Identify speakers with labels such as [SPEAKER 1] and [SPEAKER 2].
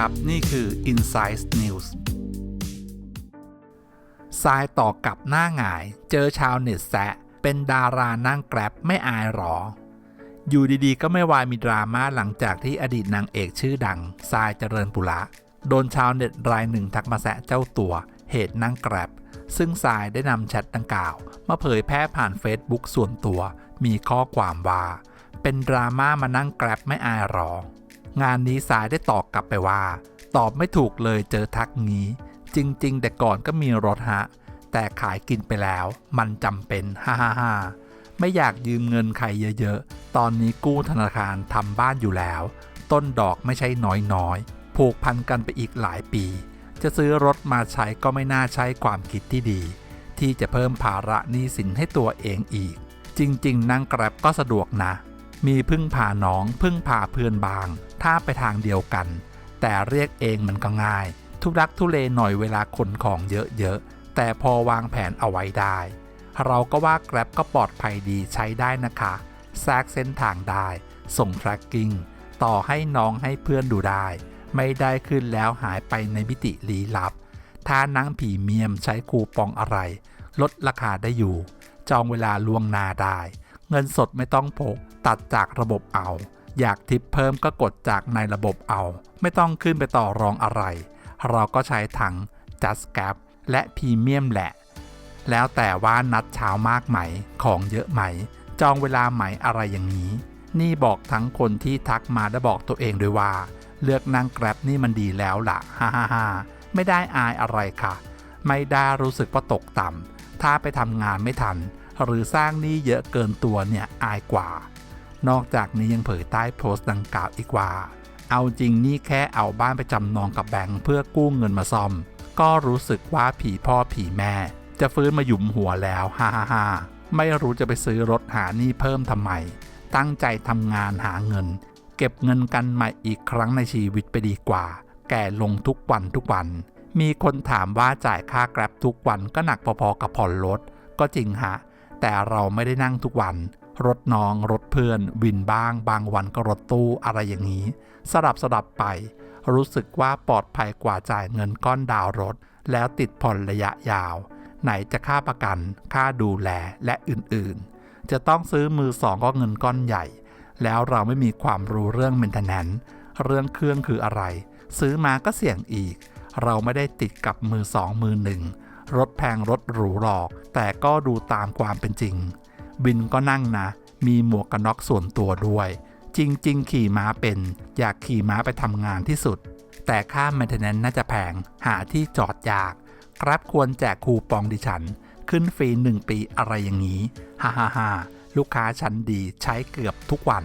[SPEAKER 1] ครับ นี่คือ Insight News ทรายต่อกับหน้าหงาย เจอชาวเน็ตแซะ เป็นดารานั่งแกร็บไม่อายหรอ อยู่ดีๆ ก็ไม่วายมีดราม่าหลังจากที่อดีตนางเอกชื่อดังทรายเจริญปุระ โดนชาวเน็ตรายหนึ่งทักมาแซะเจ้าตัว เหตุนั่งแกร็บ ซึ่งทรายได้นำแชทดังกล่าว มาเผยแพร่ผ่านเฟซบุ๊กส่วนตัว มีข้อความว่า เป็นดราม่ามานั่งแกร็บไม่อายหรอ งานนี้สายได้ตอบกลับไปว่า ตอบไม่ถูกเลยเจอทักงี้ จริง ๆ แต่ก่อนก็มีรถฮะ แต่ขายกินไปแล้ว มันจำเป็นฮ่าฮ่าฮ่าไม่อยากยืมเงินใครเยอะๆ ตอนนี้กู้ธนาคารทำบ้านอยู่แล้ว ต้นดอกไม่ใช่น้อยๆ ผูกพันกันไปอีกหลายปี จะซื้อรถมาใช้ก็ไม่น่าใช้ความคิดที่ดี ที่จะเพิ่มภาระหนี้สินให้ตัวเองอีก จริง ๆ นั่งแกร็บก็สะดวกนะ มีพึ่งพาน้องพึ่งพาเพื่อนบาง ถ้าไปทางเดียวกัน แต่เรียกเองมันก็ง่าย ทุรักทุเลหน่อยเวลาขนของเยอะๆ แต่พอวางแผนเอาไว้ได้ เราก็ว่า Grab ก็ปลอดภัยดีใช้ได้นะคะแทรกเส้นทางได้ ส่ง tracking ต่อให้น้องให้เพื่อนดูได้ ไม่ได้ขึ้นแล้วหายไปในมิติลี้ลับ ถ้านั่งผีเมียมใช้คูปองอะไร ลดราคาได้อยู่ จองเวลาล่วงหน้าได้ เงินสดไม่ต้องพกตัดจากระบบเอา อยากทิปเพิ่มก็กดจากในระบบเอา ไม่ต้องขึ้นไปต่อรองอะไร เราก็ใช้ทั้ง Just Gap และพรีเมียมแหละ แล้วแต่ว่านัดเช้ามากไหมของเยอะไหม จองเวลาไหมอะไรอย่างนี้ นี่บอกทั้งคนที่ทักมาและบอกตัวเองด้วยว่า เลือกนั่งแกร็บนี่มันดีแล้วล่ะฮ่าฮ่าฮ่าไม่ได้อายอะไรค่ะ ไม่ได้รู้สึกว่าตกต่ำถ้าไปทำงานไม่ทัน หรือสร้างหนี้เยอะเกินตัวเนี่ยอายกว่า นอกจากนี้ยังเผยใต้โพสต์ดังกล่าวอีกว่า เอาจริงนี่แค่เอาบ้านไปจำนองกับแบงค์เพื่อกู้เงินมาซ่อม ก็รู้สึกว่าผีพ่อผีแม่ จะฟื้นมาหยุมหัวแล้วฮ่าฮ่าฮ่าไม่รู้จะไปซื้อรถหาหนี้เพิ่มทำไม ตั้งใจทำงานหาเงิน เก็บเงินกันใหม่อีกครั้งในชีวิตไปดีกว่า แก่ลงทุกวันทุกวัน มีคนถามว่าจ่ายค่าแกร็บทุกวันก็หนักพอๆกับผ่อนรถก็จริงฮะ แต่เราไม่ได้นั่งทุกวัน รถน้องรถเพื่อน วินบ้าง บางวันก็รถตู้อะไรอย่างนี้ สลับสลับไป รู้สึกว่าปลอดภัยกว่าจ่ายเงินก้อนดาวรถ แล้วติดผ่อนระยะยาว ไหนจะค่าประกัน ค่าดูแลและอื่นๆ จะต้องซื้อมือสองก็เงินก้อนใหญ่ แล้วเราไม่มีความรู้เรื่อง maintenance เรื่องเครื่องคืออะไร ซื้อมาก็เสี่ยงอีก เราไม่ได้ติดกับมือสองมือหนึ่ง รถแพงรถหรูหรอก แต่ก็ดูตามความเป็นจริงบินก็นั่งนะ มีหมวกกันน็อกส่วนตัวด้วย จริง ๆ ขี่ม้าเป็น อยากขี่ม้าไปทำงานที่สุด แต่ค่า maintenance น่าจะแพง หาที่จอดยาก ครับควรแจกคูปองดิฉัน ขึ้นฟรี 1 ปีอะไรอย่างนี้ ฮ่าฮ่าฮ่าลูกค้าชั้นดีใช้เกือบทุกวัน